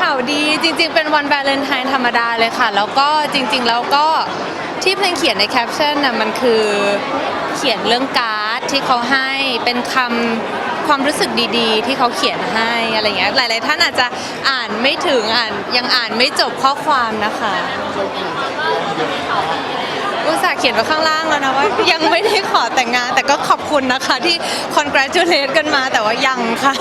ข่าวดีจริง ๆ เป็นวันวาเลนไทน์ธรรมดาเลยค่ะ แล้วก็จริง ๆ แล้วก็ที่เพลงเขียนในแคปชั่นน่ะมันคือเขียนเรื่องการ์ดที่เขาให้เป็นคำความรู้สึกดีๆ ที่เขาเขียนให้อะไรเงี้ยหลาย ๆ ท่านอาจจะอ่านไม่ถึงอ่านยังอ่านไม่จบข้อความนะคะ อุตส่าห์เขียนไว้ข้างล่างแล้วนะว่ายังไม่ได้ขอแต่งงาน แต่ก็ขอบคุณนะคะที่ congratulate กันมาแต่ว่ายังค่ะ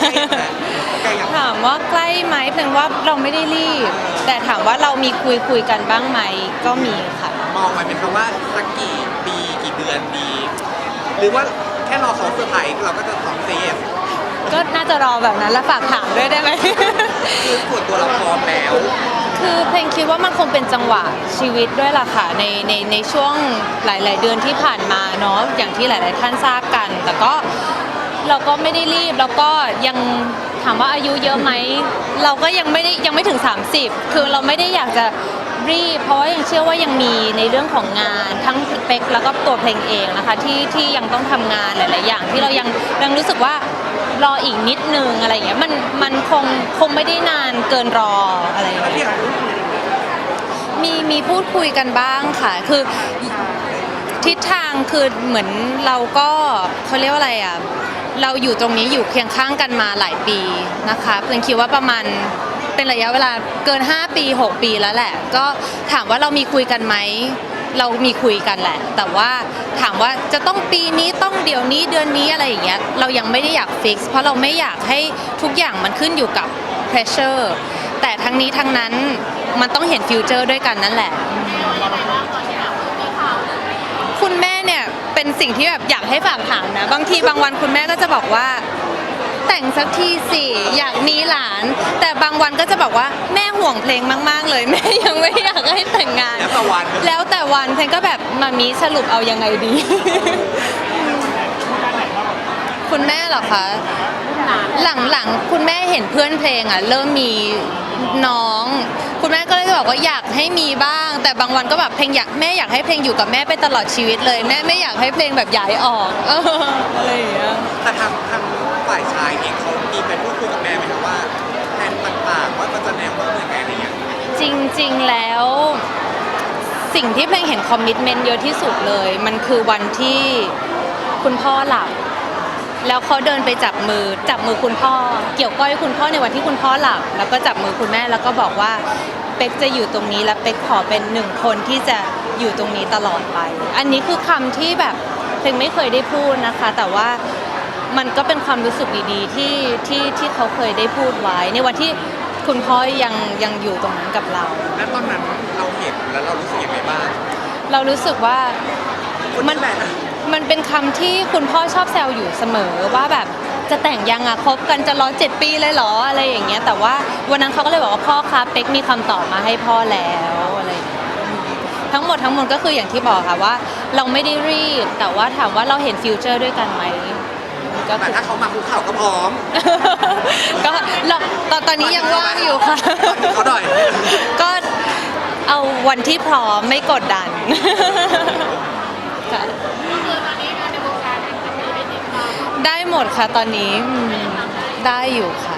ใกล้ยังถามว่าใกล้ไหมเพลงว่าเราไม่ได้รีบ แต่ถามว่าเรามีคุยคุยกันบ้างไหมก็มีค่ะ มองไว้เป็นคำว่าสักกี่ปีกี่เดือนดี หรือว่าแค่รอเขาเซอร์ไพรส์เราก็จะตอบเซฟก็น่าจะรอแบบนั้นแล้วฝากถามด้วยได้ไหม คือส่วนตัวเราพร้อมแล้ว คือเพลงคิดว่ามันคงเป็นจังหวะชีวิตด้วยล่ะค่ะในในในช่วงหลาย ๆ เดือนที่ผ่านมาเนาะอย่างที่หลาย ๆ ท่านทราบกัน แต่ก็เราก็ไม่ได้รีบแล้วก็ยังถามว่าอายุเยอะไหมเราก็ยังไม่ได้ยังไม่ถึง 30 คือเราไม่ได้อยากจะ รีบ เพราะว่ายังเชื่อว่ายังมีในเรื่องของงานทั้งเป๊กแล้วก็ตัวเพลงเองนะคะที่ที่ยังต้องทำงานหลาย ๆ อย่างที่เรายังยังรู้สึกว่ารออีกนิดนึงอะไรอย่างเงี้ยมันมันคงคงไม่ได้นานเกินรออะไรอย่างเงี้ยมีมีพูดคุยกันบ้างค่ะ คือทิศทางคือเหมือนเราก็เขาเรียกว่าอะไรอะเราอยู่ตรงนี้อยู่เคียงข้างกันมาหลายปีนะคะเพลงคิดว่าประมาณ เป็นระยะเวลาเกิน 5 ปี 6 ปีแล้วแหละ ก็ถามว่าเรามีคุยกันไหม เรามีคุยกันแหละ แต่ว่าถามว่าจะต้องปีนี้ต้องเดี๋ยวนี้เดือนนี้อะไรอย่างเงี้ยเรายังไม่ได้อยากฟิกซ์เพราะเราไม่อยากให้ทุกอย่างมันขึ้นอยู่กับ pressure แต่ทั้งนี้ทั้งนั้นมันต้องเห็นฟิวเจอร์ด้วยกันนั่นแหละ คุณแม่เนี่ยเป็นสิ่งที่แบบอยากให้ฝากถามนะ บางทีบางวันคุณแม่ก็จะบอกว่า แต่งสักทีสิอยากมีหลาน แต่บางวันก็จะบอกว่าแม่ห่วงเพลงมาก ๆ เลยแม่ยังไม่อยากให้แต่งงาน แล้วแต่วันแล้วแต่วันเพลงก็แบบมามีสรุปเอายังไงดี คุณแม่เหรอคะ หลังๆ คุณแม่เห็นเพื่อนเพลงอะ เริ่มมีน้อง คุณแม่ก็เลยบอกว่าอยากให้มีบ้าง แต่บางวันก็แบบเพลงอยากแม่อยากให้เพลงอยู่กับแม่ไปตลอดชีวิตเลย แม่ไม่อยากให้เพลงแบบย้ายออกเอออะไรอย่างเงี้ย แต่ทางทาง ฝ่ายชายเองเขามีไปพูดคุยกับแม่ไหมครับว่าแผนต่างๆว่ามันจะแนวว่ายังไงอะไรเงี้ยจริงๆแล้วสิ่งที่เพลงเห็นคอมมิชเมนต์เยอะที่สุดเลย มันคือวันที่คุณพ่อหลับ แล้วเขาเดินไปจับมือจับมือคุณพ่อ เกี่ยวก้อยคุณพ่อในวันที่คุณพ่อหลับ แล้วก็จับมือคุณแม่แล้วก็บอกว่าเป็กจะอยู่ตรงนี้และเป็กขอเป็นหนึ่งคนที่จะอยู่ตรงนี้ตลอดไป อันนี้คือคำที่แบบเพลงไม่เคยได้พูดนะคะ แต่ว่า มันก็เป็นความรู้สึกดีๆที่ที่ที่เขาเคยได้พูดไว้ ในวันที่คุณพ่อยังยังอยู่ตรงนั้นกับเราแล้วตอนนั้นเราเห็นแล้วเรารู้สึกยังไงบ้างเรารู้สึกว่าคนมันี้แหละนะมันเป็นคำที่คุณพ่อชอบแซวอยู่เสมอว่าแบบจะแต่งยังอะคบกันจะรอเจ็ดปีเลยเหรออะไรอย่างเงี้ยแต่ว่าวันนั้นเขาก็เลยบอกว่าพ่อคะเป็กมีคำตอบมาให้พ่อแล้วอะไรอย่างเงี้ยทั้งหมดทั้งมวลก็คืออย่างที่บอกค่ะว่า เราไม่ได้รีบแต่ว่าถามว่าเราเห็นฟิวเจอร์ด้วยกันไหม ก็แต่คือ ถ้าเขามาคุกเข่าก็พร้อม ก็เราตอนตอนนี้ยังว่างอยู่ค่ะ เขาหน่อย ก็เอาวันที่พร้อมไม่กดดันค่ะได้หมดค่ะตอนนี้อืมได้อยู่ค่ะ